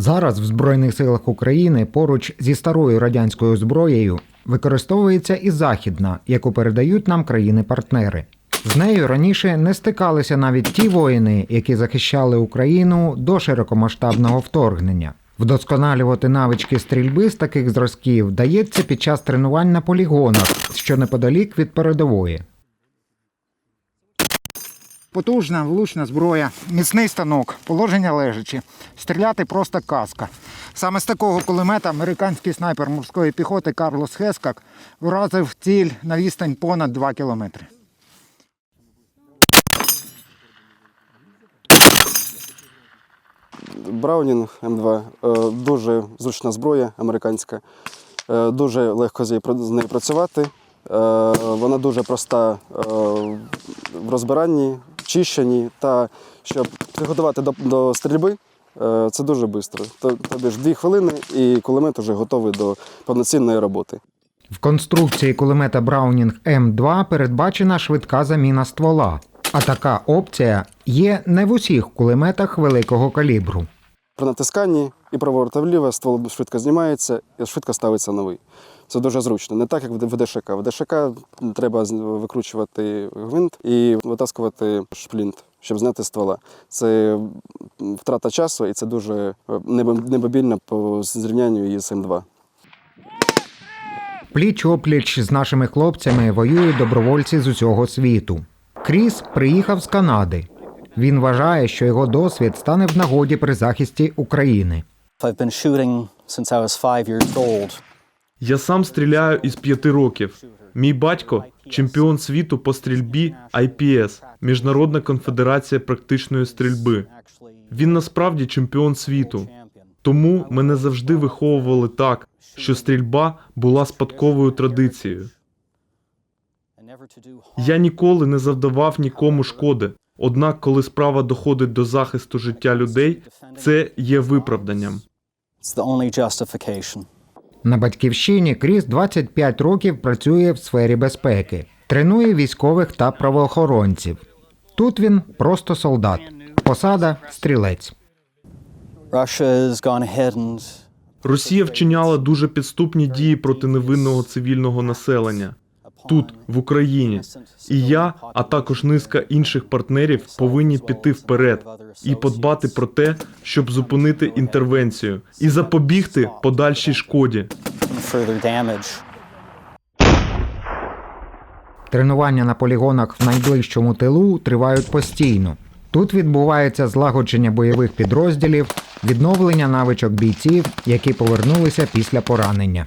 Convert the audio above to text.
Зараз в Збройних силах України поруч зі старою радянською зброєю використовується і західна, яку передають нам країни-партнери. З нею раніше не стикалися навіть ті воїни, які захищали Україну до широкомасштабного вторгнення. Вдосконалювати навички стрільби з таких зразків вдається під час тренувань на полігонах, що неподалік від передової. Потужна, влучна зброя, міцний станок, положення лежачі. Стріляти просто казка. Саме з такого кулемета американський снайпер морської піхоти Карлос Хескак вразив ціль на відстань понад 2 кілометри. Браунінг М2 е, дуже зручна зброя американська, е, дуже легко з нею працювати. Е, Вона дуже проста в розбиранні, в та щоб приготувати до, до стрільби. е, Це дуже швидко. Тобі ж дві хвилини і кулемет вже готовий до повноцінної роботи. В конструкції кулемета Браунінг М2 передбачена швидка заміна ствола. А така опція є не в усіх кулеметах великого калібру. При натисканні і праворуч та вліво ствол швидко знімається і швидко ставиться новий. Це дуже зручно. Не так, як в ДШК. В ДШК треба з- викручувати гвинт і витаскувати шплінт, щоб зняти ствола. Це втрата часу і це дуже е, небобільно по зрівнянню із М2. Пліч опліч з нашими хлопцями воюють добровольці з усього світу. Кріс приїхав з Канади. Він вважає, що його досвід стане в нагоді при захисті України. I've been shooting since I was five years old. Я сам стріляю із п'яти років. Мій батько чемпіон світу по стрільбі IPS, Міжнародна конфедерація практичної стрільби. Він насправді чемпіон світу. Тому мене завжди виховували так, що стрільба була спадковою традицією. Я ніколи не завдавав нікому шкоди. Однак, коли справа доходить до захисту життя людей, це є виправданням. На батьківщині Кріс 25 років працює в сфері безпеки, тренує військових та правоохоронців. Тут він просто солдат, посада стрілець. Росія вчиняла дуже підступні дії проти невинного цивільного населення тут, в Україні. І я, а також низка інших партнерів, повинні піти вперед і подбати про те, щоб зупинити інтервенцію і запобігти подальшій шкоді. Тренування на полігонах в найближчому тилу тривають постійно. Тут відбувається злагодження бойових підрозділів, відновлення навичок бійців, які повернулися після поранення.